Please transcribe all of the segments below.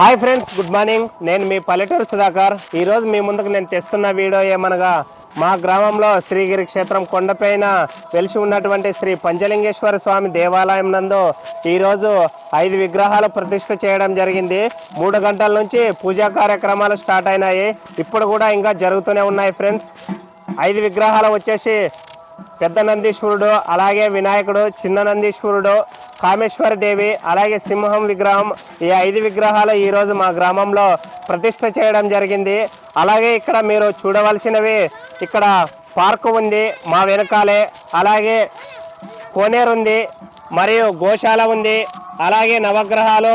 Hi friends good morning. నేను మీ పల్లెటూరు సుధాకర్. ఈరోజు మీ ముందుకు నేను తెస్తున్న వీడియో ఏమనగా మా గ్రామంలో శ్రీగిరి క్షేత్రం కొండపైన వెలిసి ఉన్నటువంటి శ్రీ పంచలింగేశ్వర స్వామి దేవాలయం నందు ఈరోజు ఐదు విగ్రహాలు ప్రతిష్ఠ చేయడం జరిగింది. మూడు గంటల నుంచి పూజా కార్యక్రమాలు స్టార్ట్ అయినాయి. ఇప్పుడు కూడా ఇంకా జరుగుతూనే ఉన్నాయి ఫ్రెండ్స్. ఐదు విగ్రహాలు వచ్చేసి పెద్ద నందీశ్వరుడు అలాగే వినాయకుడు చిన్న నందీశ్వరుడు కామేశ్వర దేవి అలాగే సింహం విగ్రహం ఈ ఐదు విగ్రహాలు ఈరోజు మా గ్రామంలో ప్రతిష్ట చేయడం జరిగింది. అలాగే ఇక్కడ మీరు చూడవలసినవి ఇక్కడ పార్కు ఉంది మా వెనకాలే అలాగే కోనేరు ఉంది మరియు గోశాల ఉంది. అలాగే నవగ్రహాలు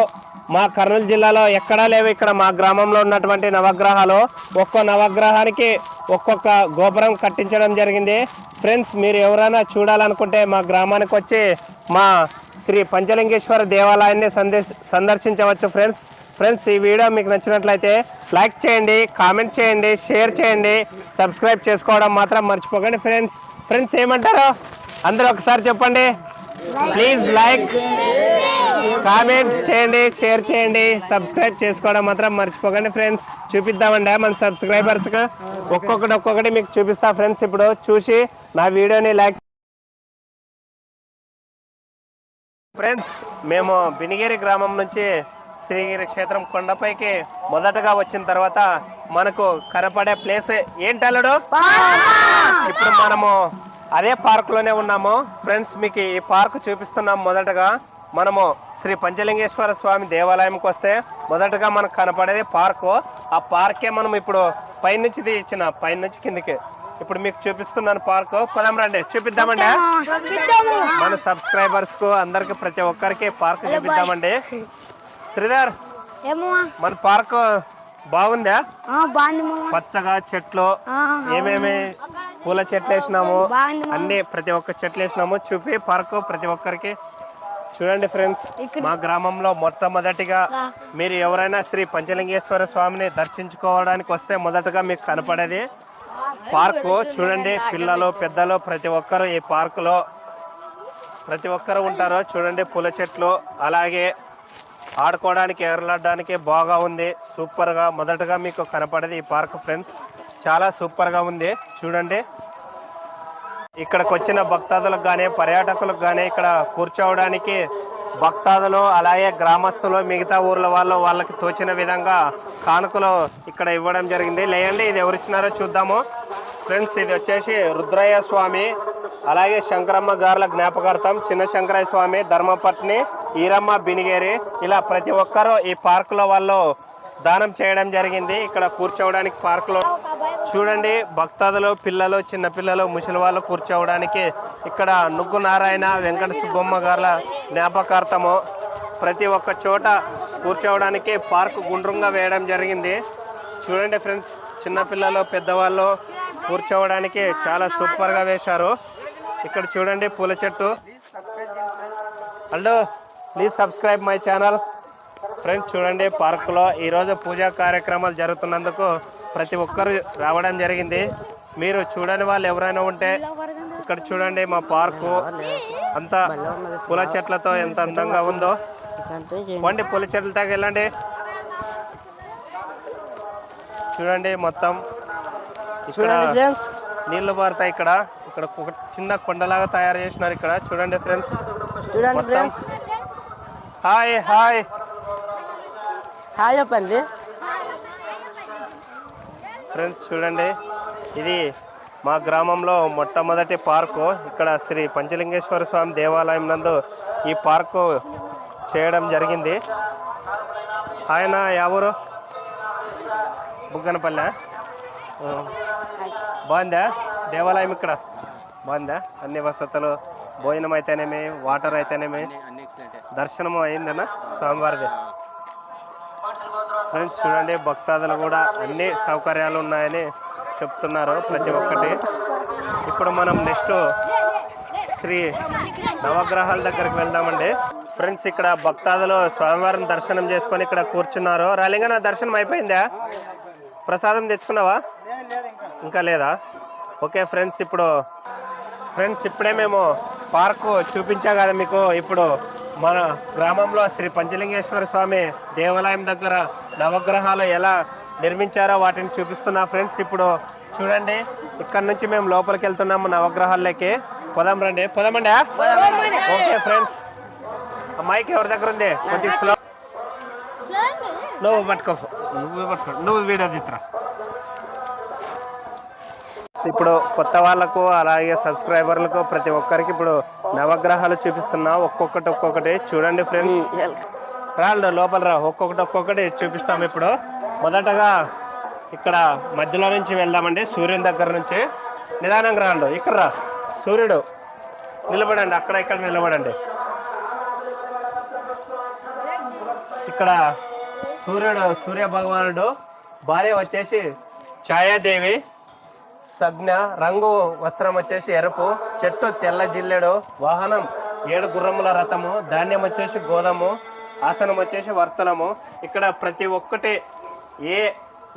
మా కర్నూలు జిల్లాలో ఎక్కడా లేవు. ఇక్కడ మా గ్రామంలో ఉన్నటువంటి నవగ్రహాలు ఒక్కో నవగ్రహానికి ఒక్కొక్క గోపురం కట్టించడం జరిగింది. ఫ్రెండ్స్ మీరు ఎవరైనా చూడాలనుకుంటే మా గ్రామానికి వచ్చి మా శ్రీ పంచలింగేశ్వర దేవాలయాన్ని సందేశ సందర్శించవచ్చు ఫ్రెండ్స్. ఫ్రెండ్స్ ఈ వీడియో మీకు నచ్చినట్లయితే లైక్ చేయండి కామెంట్ చేయండి షేర్ చేయండి సబ్స్క్రైబ్ చేసుకోవడం మాత్రం మర్చిపోకండి ఫ్రెండ్స్. ఫ్రెండ్స్ ఏమంటారు? అందరూ ఒకసారి చెప్పండి. ప్లీజ్ లైక్ కామెంట్ చేయండి షేర్ చేయండి సబ్స్క్రైబ్ చేసుకోవడం మాత్రం మర్చిపోకండి ఫ్రెండ్స్. చూపిద్దామండి మన సబ్స్క్రైబర్స్కి. ఒక్కొక్కటి ఒక్కొక్కటి మీకు చూపిస్తా ఫ్రెండ్స్. ఇప్పుడు చూసి నా వీడియోని లైక్ ఫ్రెండ్స్ మేము బినిగేరి గ్రామం నుంచి శ్రీగిరి క్షేత్రం కొండపైకి మొదటగా వచ్చిన తర్వాత మనకు కనపడే ప్లేస్ ఏంటి అల్లుడు ఇప్పుడు మనము అదే పార్క్లోనే ఉన్నాము. ఫ్రెండ్స్ మీకు ఈ పార్క్ చూపిస్తున్నాం మొదటగా. మనము శ్రీ పంచలింగేశ్వర స్వామి దేవాలయంకి వస్తే మొదటగా మనకు కనపడేది పార్కు. ఆ పార్కే మనం ఇప్పుడు పైనుంచి తీయించిన పైనుంచి కిందికి. ఇప్పుడు మీకు చూపిస్తున్నాను పార్క్. పదం రండి. చూపిద్దామండి. మన సబ్స్క్రైబర్స్కు అందరికి ప్రతి ఒక్కరికి పార్క్ చూపిద్దామండి. శ్రీధర్ మన పార్క్ బాగుందా? పచ్చగా చెట్లు ఆ, ఏమేమి పూల చెట్లు వేసినాము. అన్ని ప్రతి ఒక్క చెట్లు వేసినాము. చూపి పార్క్ ప్రతి ఒక్కరికి. చూడండి ఫ్రెండ్స్ మా గ్రామంలో మొట్టమొదటిగా మీరు ఎవరైనా శ్రీ పంచలింగేశ్వర స్వామిని దర్శించుకోవడానికి వస్తే మొదటగా మీకు కనపడేది పార్కు చూడండి పిల్లలు పెద్దలు ప్రతి ఒక్కరు ఈ పార్కులో. ప్రతి ఒక్కరు ఉంటారు చూడండి పూల చెట్లు. అలాగే ఆడుకోవడానికి ఎగరలాడడానికి బాగా ఉంది. సూపర్గా మొదటగా మీకు కనపడేది ఈ పార్క్ ఫ్రెండ్స్. చాలా సూపర్గా ఉంది. చూడండి. ఇక్కడికి వచ్చిన భక్తాదులకు కానీ పర్యాటకులకు కానీ ఇక్కడ కూర్చోవడానికి భక్తాదులు అలాగే గ్రామస్తులు మిగతా ఊర్ల వాళ్ళు వాళ్ళకి తోచిన విధంగా కానుకలు ఇక్కడ ఇవ్వడం జరిగింది. లేదండి ఇది ఎవరిచ్చినారో చూద్దాము. ఫ్రెండ్స్ ఇది వచ్చేసి రుద్రయ్య స్వామి అలాగే శంకరమ్మ గారుల జ్ఞాపకార్థం చిన్న శంకరయ్య స్వామి ధర్మపట్ని ఈరమ్మ బినిగేరి ఇలా ప్రతి ఒక్కరూ ఈ పార్కులో వాళ్ళు దానం చేయడం జరిగింది. ఇక్కడ కూర్చోవడానికి పార్కులో చూడండి భక్తాదులు పిల్లలు చిన్నపిల్లలు ముసలి వాళ్ళు కూర్చోవడానికి ఇక్కడ నుగ్గు నారాయణ వెంకట సుబ్బమ్మ గారుల జ్ఞాపకార్థము ప్రతి ఒక్క చోట కూర్చోవడానికి పార్క్ గుండ్రంగా వేయడం జరిగింది. చూడండి ఫ్రెండ్స్ చిన్నపిల్లలు పెద్దవాళ్ళు కూర్చోవడానికి చాలా సూపర్గా వేశారు. ఇక్కడ చూడండి పూల చెట్టు. Hello please subscribe my channel. Friends చూడండి పార్కులో ఈరోజు పూజా కార్యక్రమాలు జరుగుతున్నందుకు ప్రతి ఒక్కరు రావడం జరిగింది. మీరు చూడని వాళ్ళు ఎవరైనా ఉంటే ఇక్కడ చూడండి మా పార్కు. అంతా పూల చెట్లతో ఎంత అందంగా ఉందో. పోండి పూల చెట్ల దాకా వెళ్ళండి. చూడండి మొత్తం. నీళ్ళు పారుతాయి ఇక్కడ. ఇక్కడ ఒక చిన్న కొండలాగా తయారు చేసినారు ఇక్కడ. చూడండి ఫ్రెండ్స్ చూడండి ఫ్రెండ్స్ హాయ్ హాయ్. హాయ్ చెప్పండి. ఫ్రెండ్స్ చూడండి. ఇది మా గ్రామంలో మొట్టమొదటి పార్కు. ఇక్కడ శ్రీ పంచలింగేశ్వర స్వామి దేవాలయం నందు ఈ పార్కు చేయడం జరిగింది. ఆయన ఎవరు? బుగ్గనపల్లె. బాగుందా? దేవాలయం ఇక్కడ? బాగుందా? అన్ని వసతులు భోజనం అయితేనేమి వాటర్ అయితేనేమి? దర్శనం అయిందనా? స్వామివారిది. ఫ్రెండ్స్ చూడండి భక్తాదులు కూడా అన్ని సౌకర్యాలు ఉన్నాయని చెప్తున్నారు ప్రతి ఒక్కటి. ఇప్పుడు మనం నెక్స్ట్ శ్రీ నవగ్రహాల దగ్గరికి వెళ్దామండి. ఫ్రెండ్స్ ఇక్కడ భక్తాదులు స్వామివారిని దర్శనం చేసుకొని ఇక్కడ కూర్చున్నారు. రాలింగన దర్శనం అయిపోయిందా? ప్రసాదం తెచ్చుకున్నావా? ఇంకా లేదా? ఓకే ఫ్రెండ్స్ ఇప్పుడు ఫ్రెండ్స్ ఇప్పుడే మేము పార్కు చూపించా కదా మీకు. ఇప్పుడు మన గ్రామంలో శ్రీ పంచలింగేశ్వర స్వామి దేవాలయం దగ్గర నవగ్రహాలు ఎలా నిర్మించారో వాటిని చూపిస్తున్నా ఫ్రెండ్స్. ఇప్పుడు చూడండి ఇక్కడ నుంచి మేము లోపలికి వెళ్తున్నాము నవగ్రహాల్లోకి. పొదం రండి. పొదమండి ఓకే ఫ్రెండ్స్. మైక్ ఎవరి దగ్గర ఉంది? కొద్దిగా స్లో. నువ్వు పట్టుకో. నువ్వు పట్టుకో. నువ్వు వీడియో తీత్రా. ఇప్పుడు కొత్త వాళ్ళకు అలాగే సబ్స్క్రైబర్లకు ప్రతి ఒక్కరికి ఇప్పుడు నవగ్రహాలు చూపిస్తున్నా. ఒక్కొక్కటి ఒక్కొక్కటి చూడండి ఫ్రెండ్స్. రాళ్ళు లోపల రా. ఒక్కొక్కటి ఒక్కొక్కటి చూపిస్తాం ఇప్పుడు. మొదటగా ఇక్కడ మధ్యలో నుంచి వెళ్దామండి. సూర్యుని దగ్గర నుంచి నిదానంగా రాండు. ఇక్కడ రా. సూర్యుడు. నిలబడండి. అక్కడ ఇక్కడ నిలబడండి. ఇక్కడ సూర్యుడు సూర్య భగవానుడు భార్య వచ్చేసి ఛాయాదేవి సజ్ఞ రంగు వస్త్రం వచ్చేసి ఎరుపు చెట్టు తెల్ల జిల్లెడు వాహనం ఏడు గుర్రముల రథము ధాన్యం వచ్చేసి గోధుమ ఆసనం వచ్చేసి వర్తనము. ఇక్కడ ప్రతి ఒక్కటి ఏ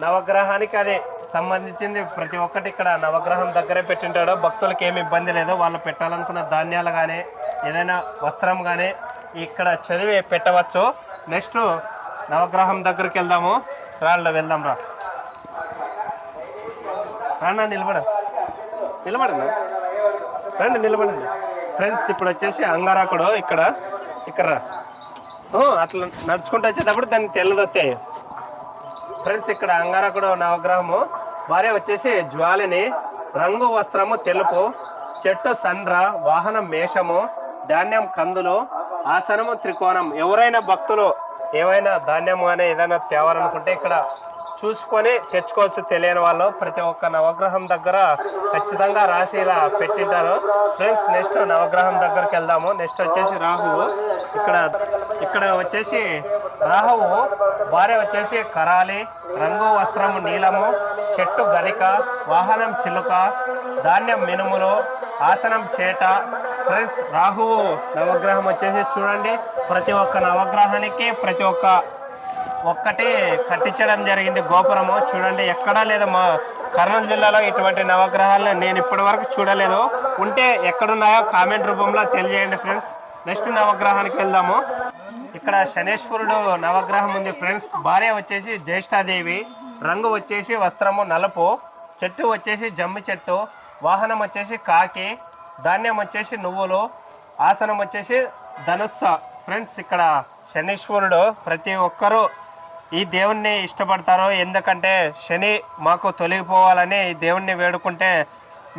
నవగ్రహానికి అది సంబంధించింది ప్రతి ఒక్కటి ఇక్కడ నవగ్రహం దగ్గరే పెట్టింటాడో. భక్తులకి ఏమి ఇబ్బంది లేదు. వాళ్ళు పెట్టాలనుకున్న ధాన్యాలు కానీ ఏదైనా వస్త్రం కానీ ఇక్కడ చదివి పెట్టవచ్చు. నెక్స్ట్ నవగ్రహం దగ్గరికి వెళ్దాము. రాళ్ళు వెళ్దాం రా. రానా నిలబడ. నిలబడండి రండి నిలబడండి. ఫ్రెండ్స్ ఇప్పుడు వచ్చేసి అంగారాకుడు ఇక్కడ. ఇక్కడ రా. అట్లా నడుచుకుంటూ వచ్చేటప్పుడు దాన్ని తెల్లదొత్తాయి ఫ్రెండ్స్ ఇక్కడ అంగారకుడు నవగ్రహము భార్య వచ్చేసి జ్వాలిని రంగు వస్త్రము తెలుపు చెట్టు సండ్ర వాహనం మేషము ధాన్యం కందులు ఆసనము త్రికోణం. ఎవరైనా భక్తులు ఏవైనా ధాన్యం కానీ ఏదైనా తేవాలనుకుంటే ఇక్కడ చూసుకొని తెచ్చుకోవచ్చు తెలియని వాళ్ళు ప్రతి ఒక్క నవగ్రహం దగ్గర ఖచ్చితంగా రాసి ఇలా పెట్టింటారు. ఫ్రెండ్స్ నెక్స్ట్ నవగ్రహం దగ్గరికి వెళ్దాము. నెక్స్ట్ వచ్చేసి రాహువు. ఇక్కడ ఇక్కడ వచ్చేసి రాహువు భార్య వచ్చేసి కరాలి రంగు వస్త్రము నీలము చెట్టు గరిక వాహనం చిలుక ధాన్యం మినుములు ఆసనం చేట. ఫ్రెండ్స్ రాహువు నవగ్రహం వచ్చేసి చూడండి. ప్రతి ఒక్క నవగ్రహానికి ప్రతి ఒక్క ఒక్కటి కట్టించడం జరిగింది గోపురము. చూడండి ఎక్కడా లేదు మా కర్నూలు జిల్లాలో ఇటువంటి నవగ్రహాలను నేను ఇప్పటి వరకు చూడలేదు. ఉంటే ఎక్కడున్నాయో కామెంట్ రూపంలో తెలియజేయండి ఫ్రెండ్స్. నెక్స్ట్ నవగ్రహానికి వెళ్దాము. ఇక్కడ శనేశ్వరుడు నవగ్రహం ఉంది ఫ్రెండ్స్. భార్య వచ్చేసి జ్యేష్ఠాదేవి. రంగు వచ్చేసి వస్త్రము నలుపు. చెట్టు వచ్చేసి జమ్మి చెట్టు. వాహనం వచ్చేసి కాకి. ధాన్యం వచ్చేసి నువ్వులు. ఆసనం వచ్చేసి ధనుస్స. ఫ్రెండ్స్ ఇక్కడ శనీశ్వరుడు ప్రతి ఒక్కరూ ఈ దేవుణ్ణి ఇష్టపడతారు ఎందుకంటే శని మాకు తొలగిపోవాలని దేవుణ్ణి వేడుకుంటే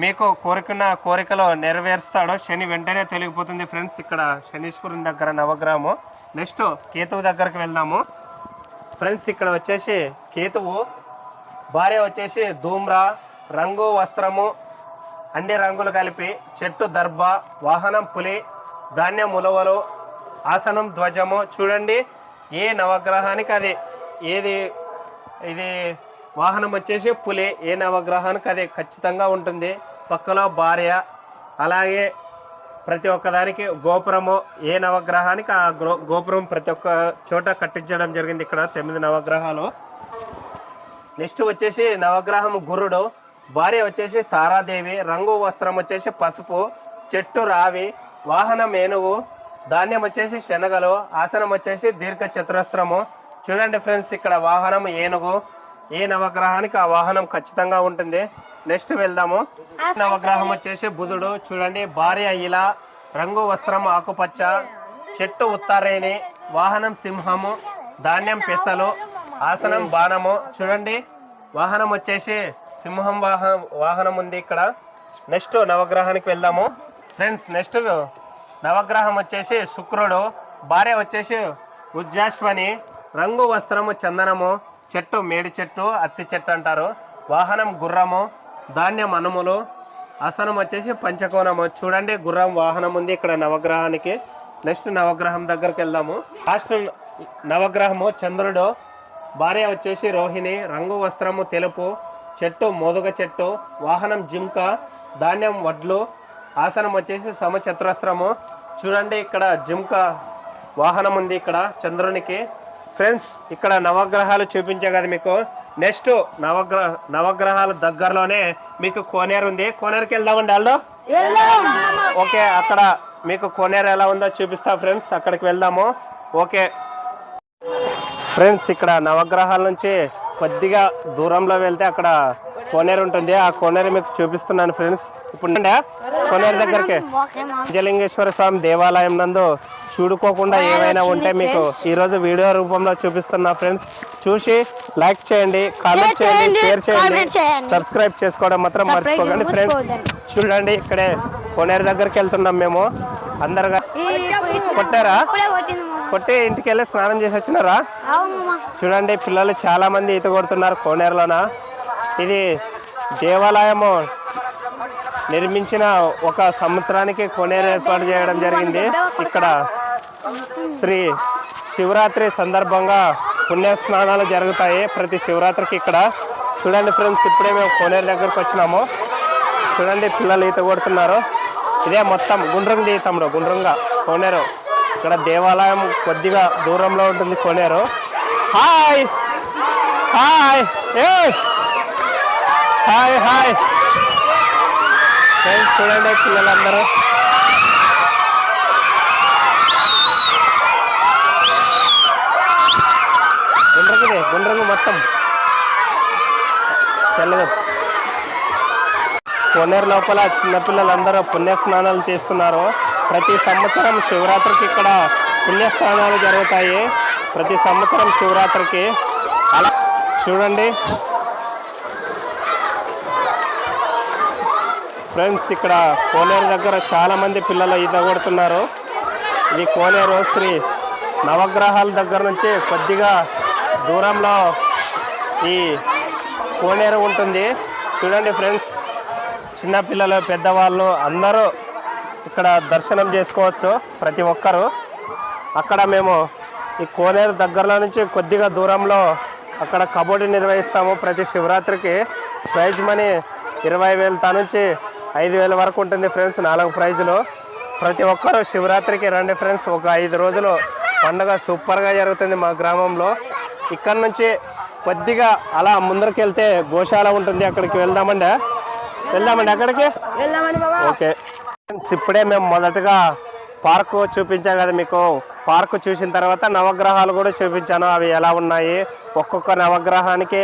మీకు కోరుకున్న కోరికలు నెరవేరుస్తాడు శని వెంటనే తొలగిపోతుంది ఫ్రెండ్స్. ఇక్కడ శనీశ్వరుని దగ్గర నవగ్రహము. నెక్స్ట్ కేతువు దగ్గరకు వెళ్దాము. ఫ్రెండ్స్ ఇక్కడ వచ్చేసి కేతువు భార్య వచ్చేసి ధూమ్ర రంగు వస్త్రము అన్ని రంగులు కలిపి చెట్టు దర్భ వాహనం పులి ధాన్యం ఉలవలు ఆసనం ధ్వజము. చూడండి ఏ నవగ్రహానికి అది ఏది ఇది వాహనం వచ్చేసి పులి ఏ నవగ్రహానికి అది ఖచ్చితంగా ఉంటుంది. పక్కలో భార్య అలాగే ప్రతి ఒక్కదానికి గోపురము ఏ నవగ్రహానికి ఆ గ్రో- గోపురం ప్రతి ఒక్క చోట కట్టించడం జరిగింది ఇక్కడ తొమ్మిది నవగ్రహాలు. నెక్స్ట్ వచ్చేసి నవగ్రహం గురుడు భార్య వచ్చేసి తారాదేవి రంగు వస్త్రం వచ్చేసి పసుపు చెట్టు రావి వాహనం ఏనుగు ధాన్యం వచ్చేసి శనగలు ఆసనం వచ్చేసి దీర్ఘ చతురస్రము చూడండి ఫ్రెండ్స్ ఇక్కడ వాహనం ఏనుగు ఏ నవగ్రహానికి ఆ వాహనం ఖచ్చితంగా ఉంటుంది. నెక్స్ట్ వెళ్దాము. నవగ్రహం వచ్చేసి బుధుడు. చూడండి భార్య ఇలా రంగు వస్త్రం ఆకుపచ్చ చెట్టు ఉత్తరేణి వాహనం సింహము ధాన్యం పెసలు ఆసనం బాణము. చూడండి వాహనం వచ్చేసి సింహం వాహనం వాహనం ఉంది ఇక్కడ. నెక్స్ట్ నవగ్రహానికి వెళ్దాము. ఫ్రెండ్స్ నెక్స్ట్ నవగ్రహం వచ్చేసి శుక్రుడు. భార్య వచ్చేసి ఉజ్జాశ్వని. రంగు వస్త్రము చందనము చెట్టు మేడి చెట్టు అత్తి చెట్టు అంటారు. వాహనం గుర్రము ధాన్యం అనుములు ఆసనం వచ్చేసి పంచకోణము. చూడండి గుర్రం వాహనం ఉంది ఇక్కడ నవగ్రహానికి. నెక్స్ట్ నవగ్రహం దగ్గరికి వెళ్దాము. లాస్ట్ నవగ్రహము చంద్రుడు. భార్య వచ్చేసి రోహిణి. రంగు వస్త్రము తెలుపు. చెట్టు మోదుగ చెట్టు. వాహనం జింక. ధాన్యం వడ్లు. ఆసనం వచ్చేసి సమచతురస్రము. చూడండి ఇక్కడ జింక వాహనం ఉంది ఇక్కడ చంద్రునికి. ఫ్రెండ్స్ ఇక్కడ నవగ్రహాలు చూపించే కదా మీకు. నెక్స్ట్ నవగ్రహ నవగ్రహాల దగ్గరలోనే మీకు కోనేరు ఉంది. కోనేరుకి వెళ్దామండి వాళ్ళు ఓకే అక్కడ మీకు కోనేరు ఎలా ఉందో చూపిస్తా ఫ్రెండ్స్ అక్కడికి వెళ్దాము. ఓకే. ఫ్రెండ్స్ ఇక్కడ నవగ్రహాల నుంచి కొద్దిగా దూరంలో వెళ్తే అక్కడ కోనేరు ఉంటుంది. ఆ కోనేరు మీకు చూపిస్తున్నాను ఫ్రెండ్స్. ఇప్పుడు కోనేరు దగ్గరికి. జలింగేశ్వర స్వామి దేవాలయం నందు చూడుకోకుండా ఏమైనా ఉంటే మీకు ఈ రోజు వీడియో రూపంలో చూపిస్తున్నా ఫ్రెండ్స్ చూసి లైక్ చేయండి కామెంట్ చేయండి షేర్ చేయండి. సబ్స్క్రైబ్ చేసుకోవడం మాత్రం మర్చిపోకండి ఫ్రెండ్స్. చూడండి ఇక్కడే కోనేరు దగ్గరికి వెళ్తున్నాం మేము. అందరుగా కొట్టారా? కొట్టి ఇంటికి వెళ్ళి స్నానం చేసి వచ్చినారా? చూడండి పిల్లలు చాలా మంది ఈత కొడుతున్నారు కోనేరులోన. ఇది దేవాలయము. నిర్మించిన ఒక సంవత్సరానికి కోనేరు ఏర్పాటు చేయడం జరిగింది. ఇక్కడ శ్రీ శివరాత్రి సందర్భంగా పుణ్య స్నానాలు జరుగుతాయి. ప్రతి శివరాత్రికి ఇక్కడ. చూడండి ఫ్రెండ్స్ ఇప్పుడే మేము కోనేరు దగ్గరకు వచ్చినాము. చూడండి పిల్లలు ఈత కొడుతున్నారు. ఇదే మొత్తం గుండ్రంగి తమ్ముడు గుండ్రంగా కోనేరు. ఇక్కడ దేవాలయం కొద్దిగా దూరంలో ఉంటుంది కోనేరు. హాయ్! హాయ్! ఏ హాయ్ హాయ్! ఫ్రెండ్స్ చూడండి పిల్లలందరూ. గుండ్రంగుదే గుండ్రంగు మొత్తం. తెల్లదు కోనేరు లోపల చిన్నపిల్లలందరూ పుణ్యస్నానాలు చేస్తున్నారు. ప్రతి సంవత్సరం శివరాత్రికి ఇక్కడ పుణ్యస్నానాలు జరుగుతాయి. ప్రతి సంవత్సరం శివరాత్రికి. అలా చూడండి. ఫ్రెండ్స్ ఇక్కడ కోనేరు దగ్గర చాలా మంది పిల్లలు ఈత కొడుతున్నారు. ఇది కోనేరు శ్రీ నవగ్రహాల దగ్గర నుంచి కొద్దిగా దూరంలో ఈ కోనేరు ఉంటుంది. చూడండి ఫ్రెండ్స్ చిన్నపిల్లలు పెద్దవాళ్ళు అందరూ ఇక్కడ దర్శనం చేసుకోవచ్చు ప్రతి ఒక్కరు. అక్కడ మేము ఈ కోనేరు దగ్గరలో నుంచి కొద్దిగా దూరంలో అక్కడ కబడ్డీ నిర్వహిస్తాము ప్రతి శివరాత్రికి. ప్రైజ్ మనీ ఇరవై వేలు తా నుంచి ఐదు వేల వరకు ఉంటుంది ఫ్రెండ్స్ నాలుగు ప్రైజులు. ప్రతి ఒక్కరు శివరాత్రికి రండి ఫ్రెండ్స్ ఒక ఐదు రోజులు పండుగ సూపర్గా జరుగుతుంది మా గ్రామంలో. ఇక్కడ నుంచి కొద్దిగా అలా ముందరికి వెళ్తే గోశాల ఉంటుంది అక్కడికి వెళ్దామండి. వెళ్దామండి అక్కడికి ఓకే. ఫ్రెండ్స్, ఇప్పుడే మేము మొదటగా పార్కు చూపించాం కదా మీకు. పార్కు చూసిన తర్వాత నవగ్రహాలు కూడా చూపించాను. అవి ఎలా ఉన్నాయి? ఒక్కొక్క నవగ్రహానికి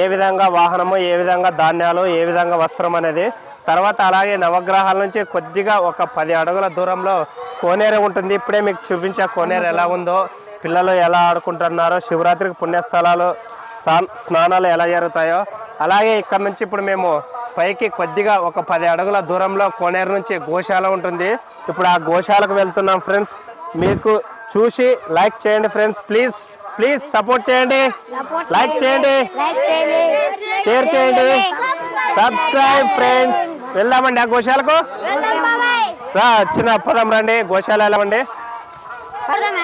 ఏ విధంగా వాహనము ఏ విధంగా ధాన్యాలు ఏ విధంగా వస్త్రం అనేది తర్వాత అలాగే నవగ్రహాల నుంచి కొద్దిగా ఒక పది అడుగుల దూరంలో కోనేరు ఉంటుంది. ఇప్పుడే మీకు చూపించా కోనేరు ఎలా ఉందో పిల్లలు ఎలా ఆడుకుంటున్నారో శివరాత్రికి పుణ్యస్థలాలు స్నా- స్నానాలు ఎలా జరుగుతాయో అలాగే ఇక్కడ నుంచి ఇప్పుడు మేము పైకి కొద్దిగా ఒక పది అడుగుల దూరంలో కోనేరు నుంచి గోశాల ఉంటుంది. ఇప్పుడు ఆ గోశాలకు వెళ్తున్నాం ఫ్రెండ్స్. మీకు చూసి లైక్ చేయండి ఫ్రెండ్స్. ప్లీజ్ ప్లీజ్ సపోర్ట్ చేయండి. లైక్ చేయండి. లైక్ చేయండి. షేర్ చేయండి. Subscribe friends. వెళ్దామండి ఆ గోశాలకు? రా చిన్న పదం రండి గోశాల ఎలా అండి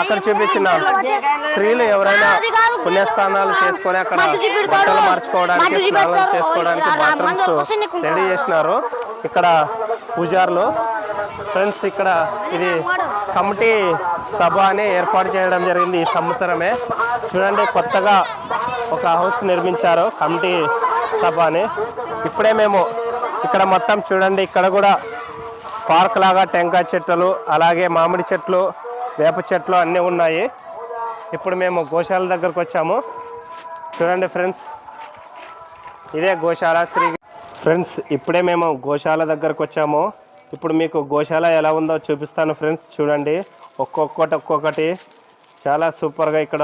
అక్కడ చూపించిన స్త్రీలు ఎవరైనా పుణ్యస్థానాలు చేసుకొని అక్కడ బట్టలు మార్చుకోవడానికి స్నానాలు చేసుకోవడానికి బాత్రూమ్స్ రెడీ చేసినారు ఇక్కడ పూజారులు. ఫ్రెండ్స్ ఇక్కడ ఇది కమిటీ సభ అని ఏర్పాటు చేయడం జరిగింది ఈ సంవత్సరమే. చూడండి కొత్తగా ఒక హౌస్ నిర్మించారు కమిటీ సభ అని. ఇప్పుడే మేము ఇక్కడ మొత్తం చూడండి ఇక్కడ కూడా పార్క్ లాగా టెంకాయ చెట్లు అలాగే మామిడి చెట్లు వేప చెట్లు అన్నీ ఉన్నాయి. ఇప్పుడు మేము గోశాల దగ్గరకు వచ్చాము. చూడండి ఫ్రెండ్స్ ఇదే గోశాల శ్రీ ఫ్రెండ్స్ ఇప్పుడే మేము గోశాల దగ్గరకు వచ్చాము. ఇప్పుడు మీకు గోశాల ఎలా ఉందో చూపిస్తాను ఫ్రెండ్స్ చూడండి. ఒక్కొక్కటి ఒక్కొక్కటి చాలా సూపర్గా ఇక్కడ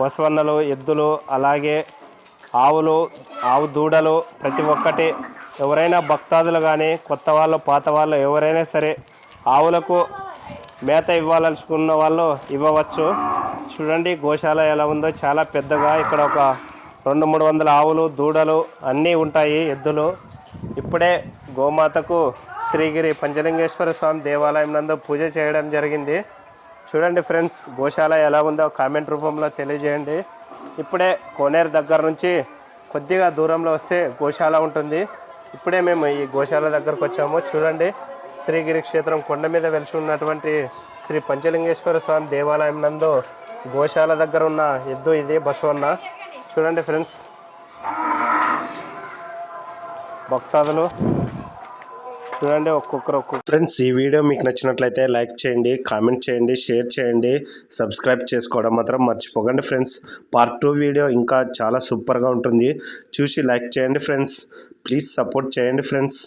బసవన్నలు ఎద్దులు అలాగే ఆవులు ఆవు దూడలు ప్రతి ఒక్కటి ఎవరైనా భక్తాదులు కానీ కొత్త వాళ్ళు పాత వాళ్ళు ఎవరైనా సరే ఆవులకు మేత ఇవ్వాలనుకున్న వాళ్ళు ఇవ్వవచ్చు. చూడండి గోశాల ఎలా ఉందో. చాలా పెద్దగా ఇక్కడ ఒక రెండు మూడు వందల ఆవులు దూడలు అన్నీ ఉంటాయి ఎద్దులు. ఇప్పుడే గోమాతకు శ్రీగిరి పంచలింగేశ్వర స్వామి దేవాలయం నందు పూజ చేయడం జరిగింది. చూడండి ఫ్రెండ్స్ గోశాల ఎలా ఉందో కామెంట్ రూపంలో తెలియజేయండి. ఇప్పుడే కోనేరు దగ్గర నుంచి కొద్దిగా దూరంలో వస్తే గోశాల ఉంటుంది. ఇప్పుడే మేము ఈ గోశాల దగ్గరకు వచ్చాము. చూడండి శ్రీగిరి క్షేత్రం కొండ మీద వెలిసి ఉన్నటువంటి శ్రీ పంచలింగేశ్వర స్వామి దేవాలయం నందు గోశాల దగ్గర ఉన్న ఎద్దు ఇది బసవన్న. చూడండి ఫ్రెండ్స్. భక్తాదులు. చూడండి ఒక్కొక్కరు ఒక్కొక్క ఫ్రెండ్స్ ఈ వీడియో మీకు నచ్చినట్లయితే లైక్ చేయండి కామెంట్ చేయండి షేర్ చేయండి సబ్స్క్రైబ్ చేసుకోవడం మాత్రం మర్చిపోకండి ఫ్రెండ్స్ పార్ట్ టూ వీడియో ఇంకా చాలా సూపర్గా ఉంటుంది. చూసి లైక్ చేయండి ఫ్రెండ్స్ ప్లీజ్ సపోర్ట్ చేయండి ఫ్రెండ్స్